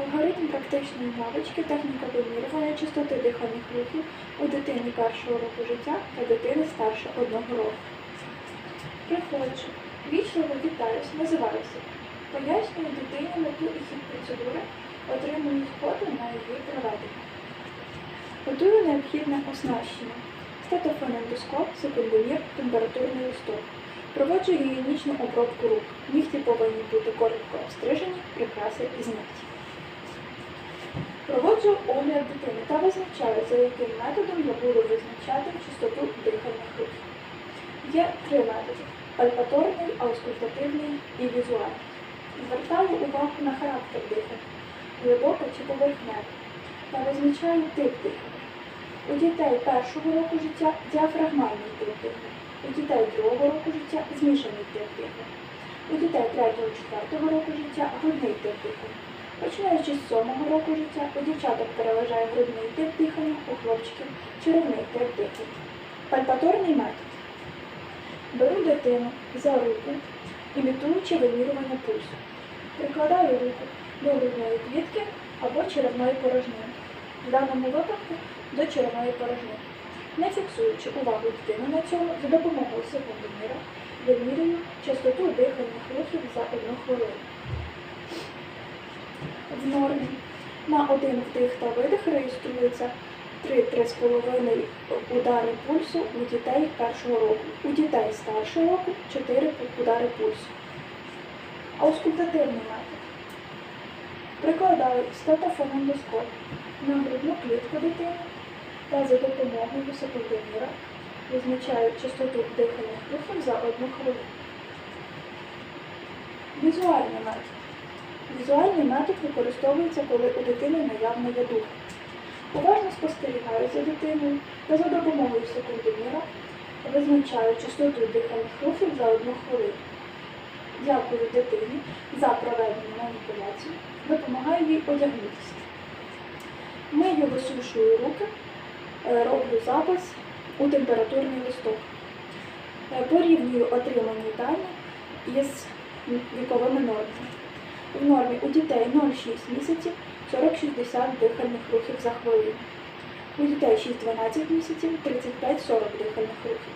Алгоритм практичної навички, техніка вимірювання частоти дихальних рухів у дитини першого року життя та дитини старше одного року. Приходжу, вічливо вітаюсь, називаюся. Пояснюю дитині мету і хід процедури, отримую згоду на її проведення. Готую необхідне оснащення. Стетофонендоскоп, секундомір, температурний листок. Проводжу гігієнічну обробку рук. Нігті повинні бути коротко обстрижені, прикраси і зняті. Проводжу огляд дитини та визначаю, за яким методом я буду визначати частоту дихальних рухів. Є три методи: пальпаторний, аускультативний і візуальний. Звертаю увагу на характер дихання, глибоко чи поверхневе, та визначаю тип дихання. У дітей першого року життя діафрагмальний тип дихання, у дітей другого року життя змішаний тип дихання, у дітей третього четвертого року життя грудний тип дихання. Починаючи з сьомого року життя, у дівчаток переважає грудний тип дихання, у хлопчиків черевний тип дихання. Пальпаторний метод. Беру дитину за руку, імітуючи вимірювання пульсу. Прикладаю руку до грудної клітки або черевної порожнини. В даному випадку до черевної порожнини. Не фіксуючи увагу дитини на цьому, за допомогою секундоміра вимірюю частоту дихальних рухів за одну хвилину. Нормі на один вдих та видих реєструється 3-3,5 удари пульсу у дітей першого року. У дітей старшого року 4 удари пульсу. Аускультативний метод. Прикладаю стетофонендоскоп на грудну клітку дитини та за допомогою секундоміра визначаю частоту дихальних рухів за одну хвилину. Візуальний метод. Візуальний метод використовується, коли у дитини наявна є дух. Уважно спостерігаю за дитиною та за допомогою секундоміра визначаю частоту дихальних рухів за одну хвилину. Дякую дитині за проведену маніпуляцію, допомагаю їй одягнутися. Мию висушую руки, е, роблю запис у температурний листок. Е, Порівнюю отримані дані із віковими нормами. В нормі у дітей 0,6 місяців 40-60 дихальних рухів за хвилину. У дітей 6-12 місяців 35-40 дихальних рухів.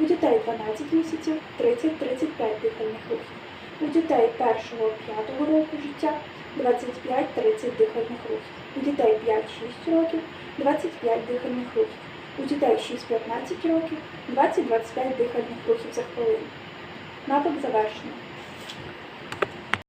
У дітей 12 місяців 30-35 дихальних рухів. У дітей 1-5 року життя 25-30 дихальних рухів. У дітей 5-6 років 25 дихальних рухів. У дітей 6-15 років 20-25 дихальних рухів за хвилину. Напад завершено.